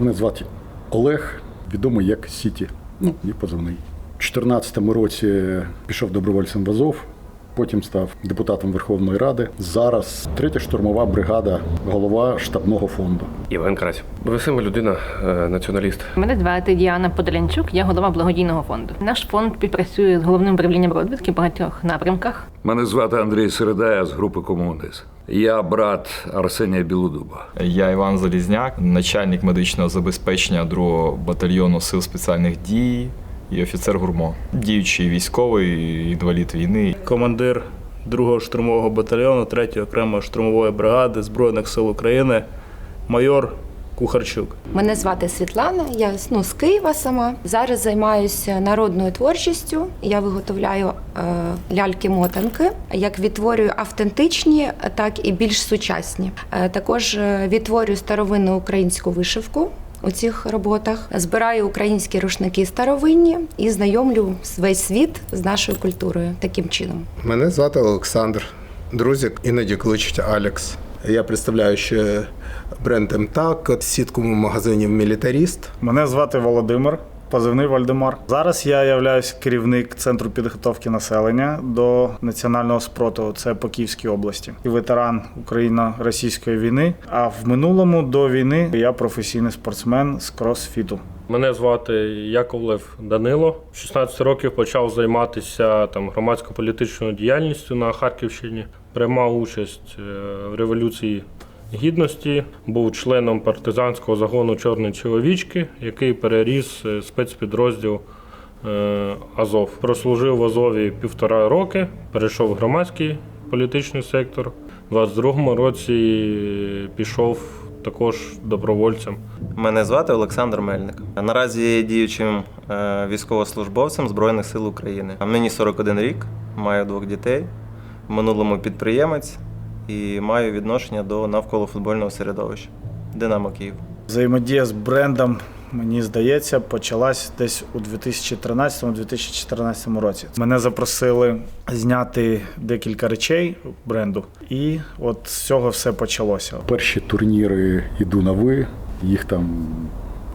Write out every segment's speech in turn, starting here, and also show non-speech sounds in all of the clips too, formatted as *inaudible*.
Мене звати Олег, відомий як Сіті. Ну, і позивний. У 2014 році пішов добровольцем в Азов, потім став депутатом Верховної Ради. Зараз третя штурмова бригада, голова штабного фонду. Євген Карась. Весима людина, е, націоналіст. Мене звати Діана Подолянчук, я голова благодійного фонду. Наш фонд співпрацює з головним управлінням розвідки в багатьох напрямках. Мене звати Андрій Середа, я з групи Комундис. Я брат Арсенія Білодуба. Я Іван Залізняк, начальник медичного забезпечення 2-го батальйону сил спеціальних дій і офіцер гурмо. Діючий військовий, інвалід війни. командир 2-го штурмового батальйону 3-ї окремої штурмової бригади Збройних сил України, майор Кухарчук. Мене звати Світлана, я ну, з Києва сама. Зараз займаюся народною творчістю. Я виготовляю е, ляльки-мотанки, як відтворюю автентичні, так і більш сучасні. Е, також е, відтворюю старовинну українську вишивку. У цих роботах збираю українські рушники старовинні і знайомлю весь світ з нашою культурою таким чином. Мене звати Олександр. Друзі іноді кличуть Алекс. Я представляю ще бренд МТАК, сітку магазинів Мілітаріст. Мене звати Володимир, позивний Вальдемар. Зараз я являюсь керівник центру підготовки населення до національного спротиву. Це по Київській області. І ветеран Україно-російської війни. А в минулому до війни я професійний спортсмен з кросфіту. Мене звати Яковлев Данило. В 16 років почав займатися там громадсько-політичною діяльністю на Харківщині. Приймав участь е, в революції гідності, був членом партизанського загону Чорні чоловічки, який переріс е, спецпідрозділ е, Азов. Прослужив в Азові півтора роки, перейшов в громадський політичний сектор. У 22-му році пішов також добровольцем. Мене звати Олександр Мельник. Наразі я є діючим військовослужбовцем Збройних сил України. Мені 41 рік, маю двох дітей, в минулому підприємець і маю відношення до навколофутбольного середовища Динамо Київ. Взаємодія з брендом, мені здається, почалась десь у 2013-2014 році. Мене запросили зняти декілька речей бренду, і от з цього все почалося. Перші турніри іду на ви, їх там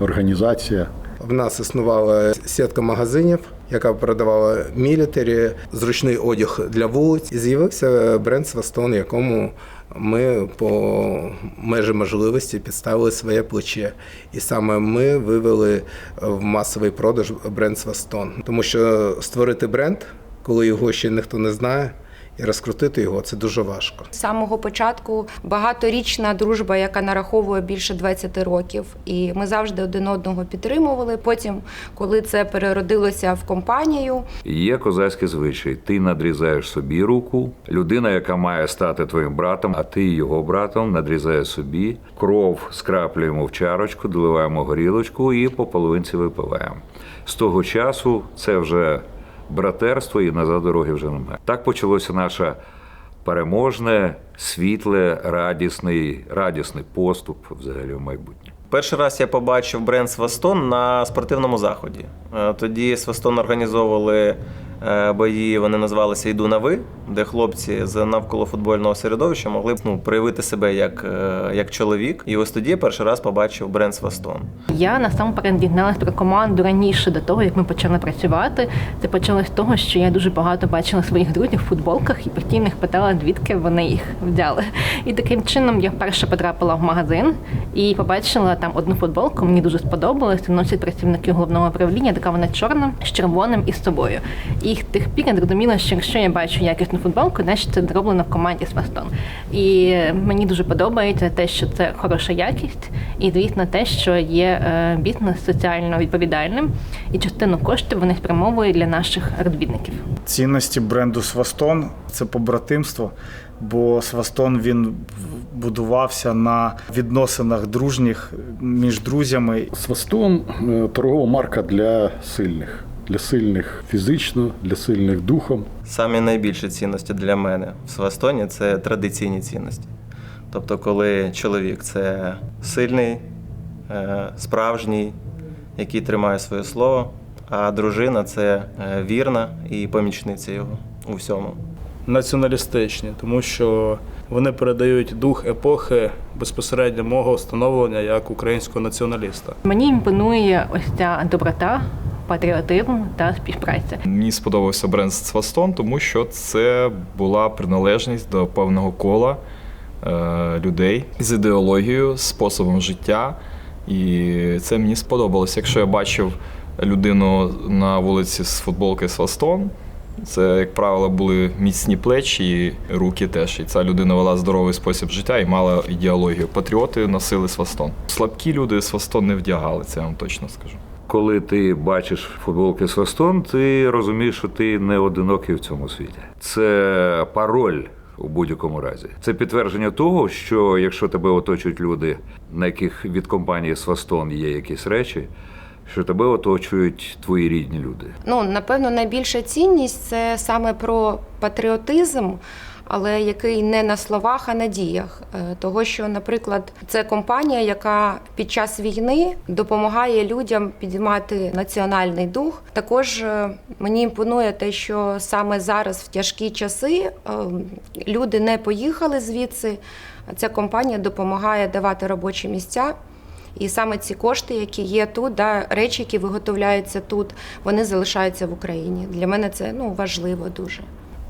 організація. В нас існувала сітка магазинів, яка продавала мілітарі, зручний одяг для вулиць. І з'явився бренд Свастон, якому ми по межі можливості підставили своє плече. І саме ми вивели в масовий продаж бренд Свастон. Тому що створити бренд, коли його ще ніхто не знає, і розкрутити його це дуже важко. З самого початку багаторічна дружба, яка нараховує більше 20 років, і ми завжди один одного підтримували. Потім, коли це переродилося в компанію, Є козацький звичай. Ти надрізаєш собі руку. Людина, яка має стати твоїм братом, а ти його братом, надрізає собі. Кров скраплюємо в чарочку, доливаємо горілочку і по половинці випиваємо. З того часу це вже братерство і назад дороги вже немає. Так почалося наше переможне, світле, радісний, радісний поступ взагалі в майбутнє. Перший раз я побачив бренд Свастон на спортивному заході. Е, Тоді Свастон організовували бої, вони називалися Йду на ви, де хлопці з навколофутбольного середовища могли б ну, проявити себе як, е, як чоловік. І ось тоді я перший раз побачив бренд Свастон. Я насамперед дізналась про команду раніше до того, як ми почали працювати. Це почалось з того, що я дуже багато бачила своїх друзів в футболках і постійно їх питала, звідки вони їх взяли. І таким чином я вперше потрапила в магазин і побачила там одну футболку. Мені дуже сподобалось. Носять працівники головного управління. Така вона чорна з червоним і з собою. І з тих пір я зрозуміла, що якщо я бачу якісну футболку, значить це зроблено в команді Свастон. І мені дуже подобається те, що це хороша якість, і звісно, те, що є е, бізнес соціально відповідальним, і частину коштів вони спрямовують для наших розвідників. Цінності бренду Свастон це побратимство, бо Свастон він будувався на відносинах дружніх між друзями. Свастон е, торгова марка для сильних. Для сильних фізично, для сильних духом. Самі найбільші цінності для мене в Свастоні це традиційні цінності. Тобто, коли чоловік це сильний, е, справжній, який тримає своє слово, а дружина це е, вірна і помічниця його у всьому. націоналістичні, тому що Вони передають дух епохи безпосередньо мого становлення як українського націоналіста. Мені імпонує ось ця доброта, патріотизм та співпраця. Мені сподобався бренд Свастон, тому що це була приналежність до певного кола е, людей з ідеологією, способом життя. І це мені сподобалось. Якщо я бачив людину на вулиці з футболки Свастон, це, як правило, були міцні плечі і руки теж. І ця людина вела здоровий спосіб життя і мала ідеологію. Патріоти носили свастон. Слабкі люди свастон не вдягали, це я вам точно скажу. Коли ти бачиш футболки Свастон, ти розумієш, що ти не одинокий в цьому світі. Це пароль у будь-якому разі. Це підтвердження того, що якщо тебе оточують люди, на яких від компанії Свастон є якісь речі, що тебе оточують твої рідні люди. Ну, напевно, найбільша цінність це саме про патріотизм, але який не на словах, а на діях. Е, Того, що, наприклад, це компанія, яка під час війни допомагає людям підіймати національний дух. Також е, мені імпонує те, що саме зараз в тяжкі часи е, люди не поїхали звідси. Ця компанія допомагає давати робочі місця. І саме ці кошти, які є тут, да, речі, які виготовляються тут, вони залишаються в Україні. Для мене це ну важливо дуже.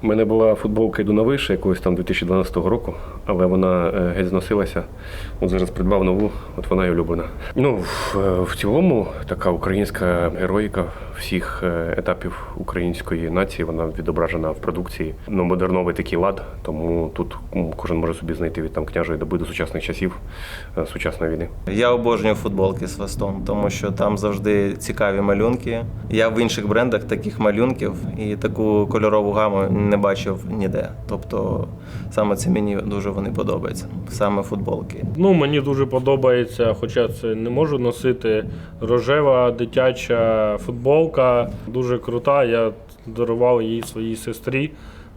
У мене була футболка йду на вище якогось там 2012 року, але вона е, геть зносилася. От зараз придбав нову, от вона і улюблена. Ну, в, е, в цілому, така українська героїка всіх е, етапів української нації, вона відображена в продукції. Ну, модерновий такий лад, тому тут кожен може собі знайти від там княжої доби до сучасних часів е, сучасної війни. Я обожнюю футболки з Вестон, тому що там завжди цікаві малюнки. Я в інших брендах таких малюнків і таку кольорову гаму не бачив ніде. Тобто саме це мені дуже вони подобаються. Саме футболки. Ну, мені дуже подобається, хоча це не можу носити. Рожева дитяча футболка, дуже крута. Я дарував її своїй сестрі.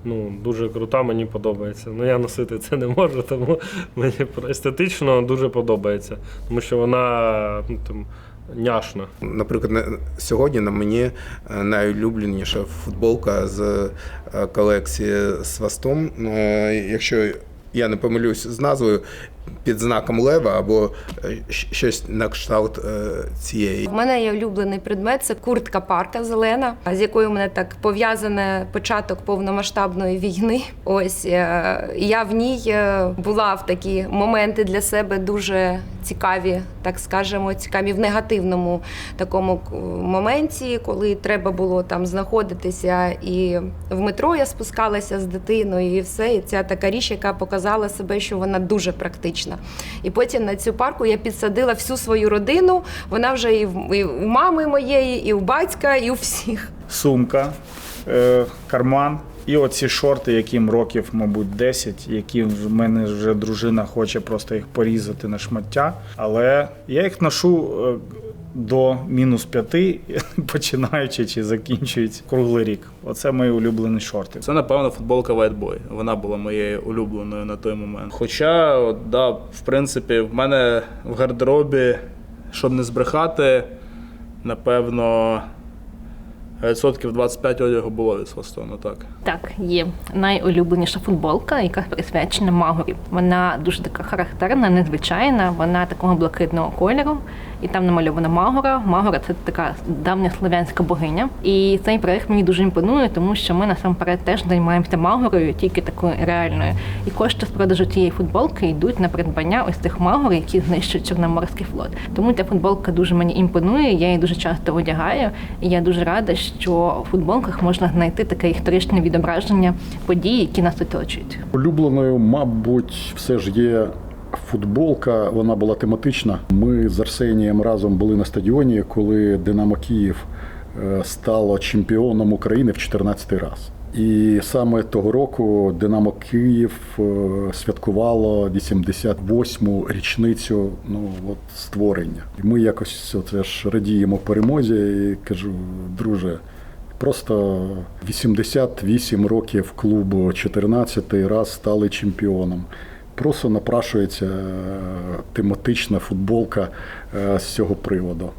Ну, дуже крута, мені подобається. Ну, я носити це не можу, тому мені естетично дуже подобається. Тому що вона ну, там, няшна. Наприклад, сьогодні на мені е, найулюбленіша футболка з е, колекції Свастом. Е, Якщо я не помилюсь з назвою, під знаком лева або е, щось на кшталт е, цієї. В мене є улюблений предмет це куртка парка зелена, з якою в мене так пов'язане початок повномасштабної війни. Ось е, я в ній була в такі моменти для себе дуже цікаві, так скажемо, цікаві в негативному такому моменті, коли треба було там знаходитися. І в метро я спускалася з дитиною, і все. І ця така річ, яка показала себе, що вона дуже практична. І потім на цю парку я підсадила всю свою родину. Вона вже і в, і в мами моєї, і у батька, і у всіх. Сумка, е, карман. І оці шорти, яким років, мабуть, 10, які в мене вже дружина хоче просто їх порізати на шмаття. Але я їх ношу е, до мінус п'яти, *laughs* починаючи чи закінчуючи круглий рік. Оце мої улюблені шорти. Це, напевно, футболка White Boy. Вона була моєю улюбленою на той момент. Хоча, от, да, в принципі, в мене в гардеробі, щоб не збрехати, напевно, відсотків 25 одягу було від Свастону, так. Так, є найулюбленіша футболка, яка присвячена Магорі. Вона дуже така характерна, незвичайна. Вона такого блакитного кольору, і там намальована Магора. Магора це така давня слов'янська богиня. І цей проект мені дуже імпонує, тому що ми насамперед теж займаємося Магорою, тільки такою реальною. І кошти з продажу цієї футболки йдуть на придбання ось цих магор, які знищують Чорноморський флот. Тому ця футболка дуже мені імпонує. Я її дуже часто одягаю. І я дуже рада, що у футболках можна знайти таке історичне відображення подій, які нас оточують. Улюбленою, мабуть, все ж є футболка. Вона була тематична. Ми з Арсенієм разом були на стадіоні, коли Динамо Київ е, стало чемпіоном України в 14 раз. І саме того року Динамо Київ е, святкувало 88-му річницю ну, от, створення. І ми якось оце ж радіємо перемозі і кажу, друже, Просто 88 років клубу, 14 раз стали чемпіоном. Просто напрашується е, тематична футболка е, з цього приводу.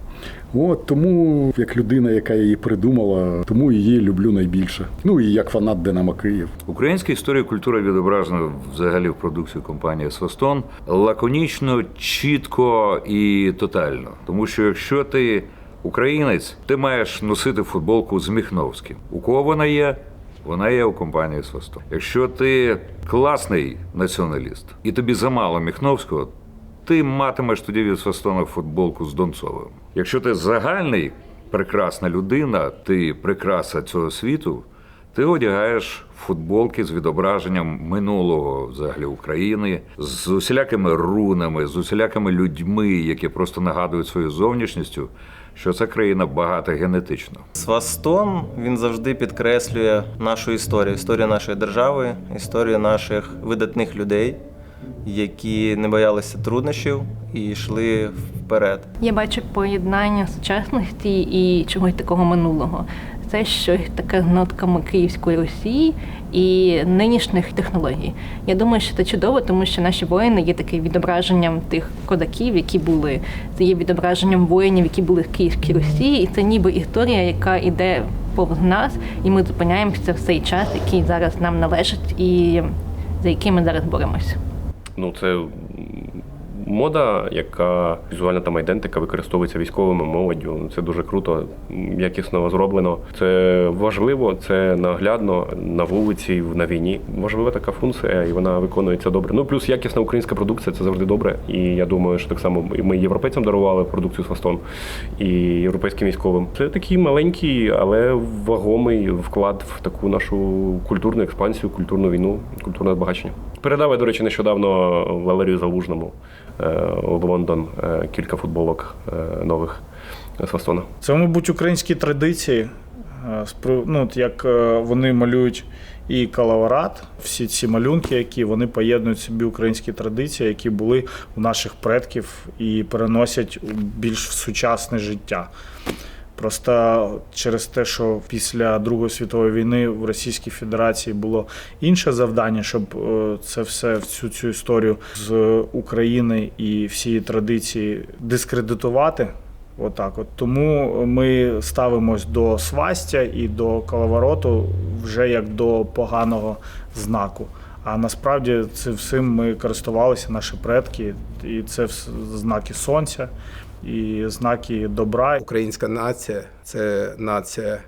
От тому, як людина, яка її придумала, тому її люблю найбільше. Ну і як фанат Динамо Київ. Українська історія і культура відображена взагалі в продукції компанії Свастон лаконічно, чітко і тотально. Тому що якщо ти українець, ти маєш носити футболку з Міхновським. У кого вона є? Вона є у компанії Свастон. Якщо ти класний націоналіст і тобі замало Міхновського, ти матимеш тоді від Свастона футболку з Донцовим. Якщо ти загальний, прекрасна людина, ти прикраса цього світу, ти одягаєш футболки з відображенням минулого взагалі України, з усілякими рунами, з усілякими людьми, які просто нагадують своєю зовнішністю, що ця країна багата генетично. Свастон він завжди підкреслює нашу історію, історію нашої держави, історію наших видатних людей, які не боялися труднощів і йшли вперед. Я бачу поєднання сучасності і чогось такого минулого. Це щось таке з нотками Київської Росії і нинішніх технологій. Я думаю, що це чудово, тому що наші воїни є таким відображенням тих козаків, які були. Це є відображенням воїнів, які були в Київській Росії, і це ніби історія, яка йде повз нас, і ми зупиняємося в цей час, який зараз нам належить, і за який ми зараз боремося. Ну, це мода, яка візуальна там айдентика використовується військовими молоддю. Це дуже круто, якісно зроблено. Це важливо, це наглядно на вулиці, на війні. Важлива така функція, і вона виконується добре. Ну плюс якісна українська продукція це завжди добре. І я думаю, що так само ми європейцям дарували продукцію Свастон і європейським військовим. Це такий маленький, але вагомий вклад в таку нашу культурну експансію, культурну війну, культурне збагачення. Передав, до речі, нещодавно Валерію Залужному в Лондон е, кілька футболок е, нових з Фастона. Це, мабуть, українські традиції. е, Ну, як е, вони малюють і калаварат, всі ці малюнки, які вони поєднують собі українські традиції, які були у наших предків, і переносять більш в сучасне життя. Просто через те, що після Другої світової війни в Російській Федерації було інше завдання, щоб е, це все всю цю історію з України і всі традиції дискредитувати. Отак, от тому ми ставимось до свастя і до коловороту вже як до поганого знаку. А насправді цим всім ми користувалися, наші предки, і це знаки сонця, і знаки добра. Українська нація це нація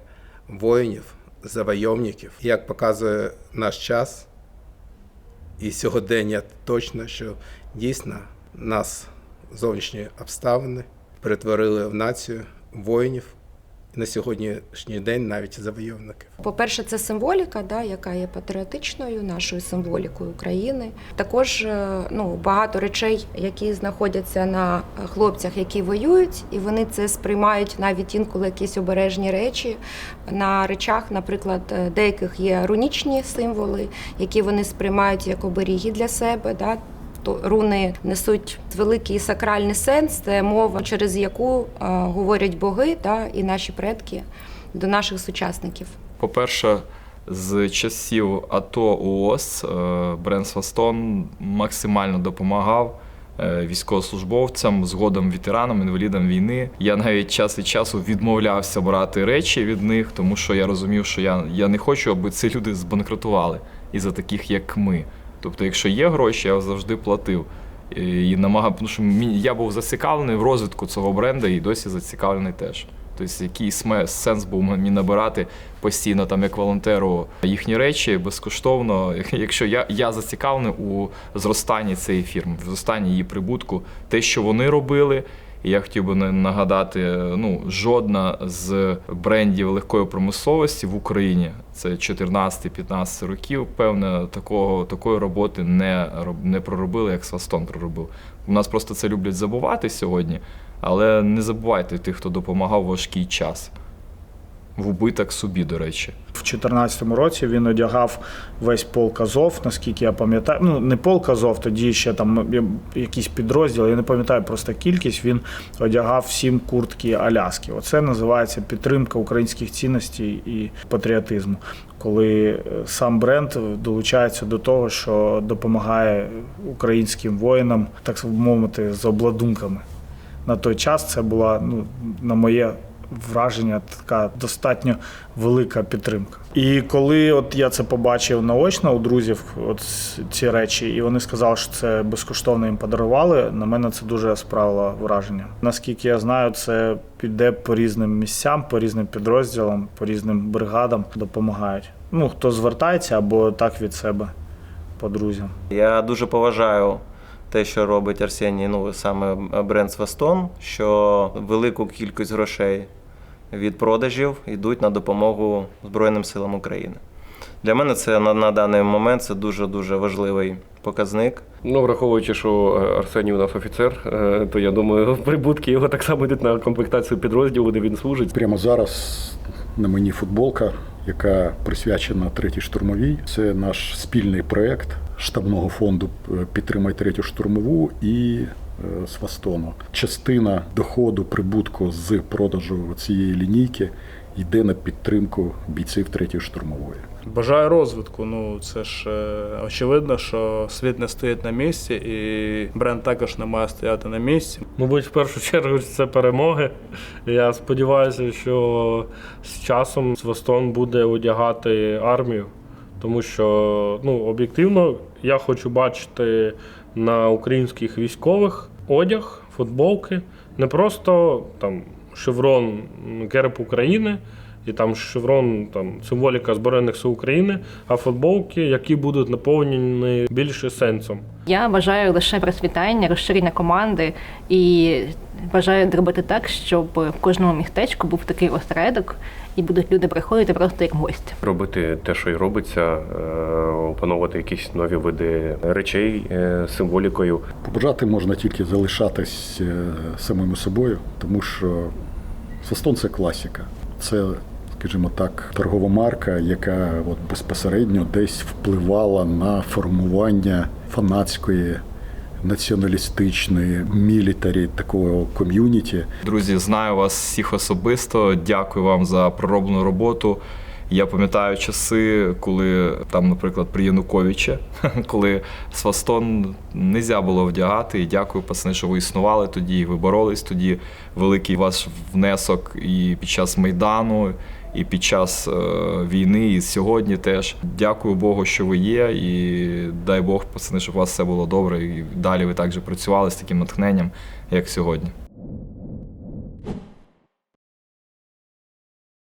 воїнів, завойовників. Як показує наш час і сьогодення точно, що дійсно нас зовнішні обставини перетворили в націю воїнів на сьогоднішній день навіть завойовників. По-перше, це символіка, да, яка є патріотичною, нашою символікою України. Також е, ну, багато речей, які знаходяться на хлопцях, які воюють, і вони це сприймають навіть інколи якісь обережні речі. На речах, наприклад, е, деяких є рунічні символи, які вони сприймають як оберіги для себе. Да. То руни несуть великий сакральний сенс, це мова, через яку е, говорять боги да, і наші предки до наших сучасників. По-перше, з часів АТО УОС е, бренд Свастон максимально допомагав е, військовослужбовцям, згодом ветеранам, інвалідам війни. Я навіть час від часу відмовлявся брати речі від них, тому що я розумів, що я, я не хочу, аби ці люди збанкрутували із-за таких, як ми. Тобто, якщо є гроші, я завжди платив. І намагав, тому що я був зацікавлений в розвитку цього бренду і досі зацікавлений теж. Тобто, який сенс був мені набирати постійно там як волонтеру їхні речі безкоштовно, *laughs* якщо я, я зацікавлений у зростанні цієї фірми, в зростанні її прибутку, те, що вони робили. І я хотів би на- нагадати: ну, жодна з брендів легкої промисловості в Україні, це 14-15 років, певне, такого, такої роботи не, не проробили, як Свастон проробив. У нас просто це люблять забувати сьогодні, але не забувайте тих, хто допомагав в важкий час. В убиток собі, до речі. В 2014 році він одягав весь полк Азов, наскільки я пам'ятаю. Ну, не полк Азов, тоді ще там якийсь підрозділ, я не пам'ятаю просто кількість. Він одягав всім куртки Аляски. Оце називається підтримка українських цінностей і патріотизму. Коли е, сам бренд долучається до того, що допомагає українським воїнам, так мовити, з обладунками. на той час це була, ну, на моє враження, така достатньо велика підтримка. І коли от я це побачив наочно у друзів, от ці речі, і вони сказали, що це безкоштовно їм подарували, на мене це дуже справило враження. Наскільки я знаю, це піде по різним місцям, по різним підрозділам, по різним бригадам допомагають. Ну, хто звертається або так від себе по друзям. Я дуже поважаю те, що робить Арсеній, ну саме бренд Свастон, що велику кількість грошей від продажів йдуть на допомогу Збройним силам України. Для мене це на, на даний момент це дуже дуже важливий показник. Ну, враховуючи, що е, Арсеній у нас офіцер, е, то я думаю, *laughs* прибутки його так само йдуть на комплектацію підрозділу, де він служить. Прямо зараз на мені футболка, яка присвячена третій штурмовій. Це наш спільний проєкт штабного фонду Підтримай третю штурмову і е, Свастону. Частина доходу прибутку з продажу цієї лінійки йде на підтримку бійців третьої штурмової. Бажаю розвитку. Ну це ж е, очевидно, що світ не стоїть на місці, і бренд також не має стояти на місці. Мабуть, в першу чергу це перемоги. Я сподіваюся, що з часом Свастон буде одягати армію, тому що ну, об'єктивно я хочу бачити на українських військових одяг, футболки, не просто там шеврон герб України. І там шеврон, там символіка Збройних сил України, а футболки, які будуть наповнені більше сенсом. Я бажаю лише процвітання, розширення команди і бажаю зробити так, щоб в кожному містечку був такий осередок, і будуть люди приходити просто як гості. Робити те, що й робиться, е, опановувати якісь нові види речей е, символікою. Побажати можна тільки залишатись е, самими собою, тому що Свастон це класіка. Це, скажімо так, торгова марка, яка от безпосередньо десь впливала на формування фанатської, націоналістичної, мілітарі такого ком'юніті. Друзі, знаю вас всіх особисто. Дякую вам за пророблену роботу. Я пам'ятаю часи, коли там, наприклад, при Януковича, *laughs* коли свастон не можна було вдягати. І дякую, пацани, що ви існували тоді, ви боролись тоді. Великий ваш внесок і під час Майдану, і під час е, війни, і сьогодні теж. Дякую Богу, що ви є, і дай Бог, пацани, щоб у вас все було добре. І далі ви також працювали з таким натхненням, як сьогодні.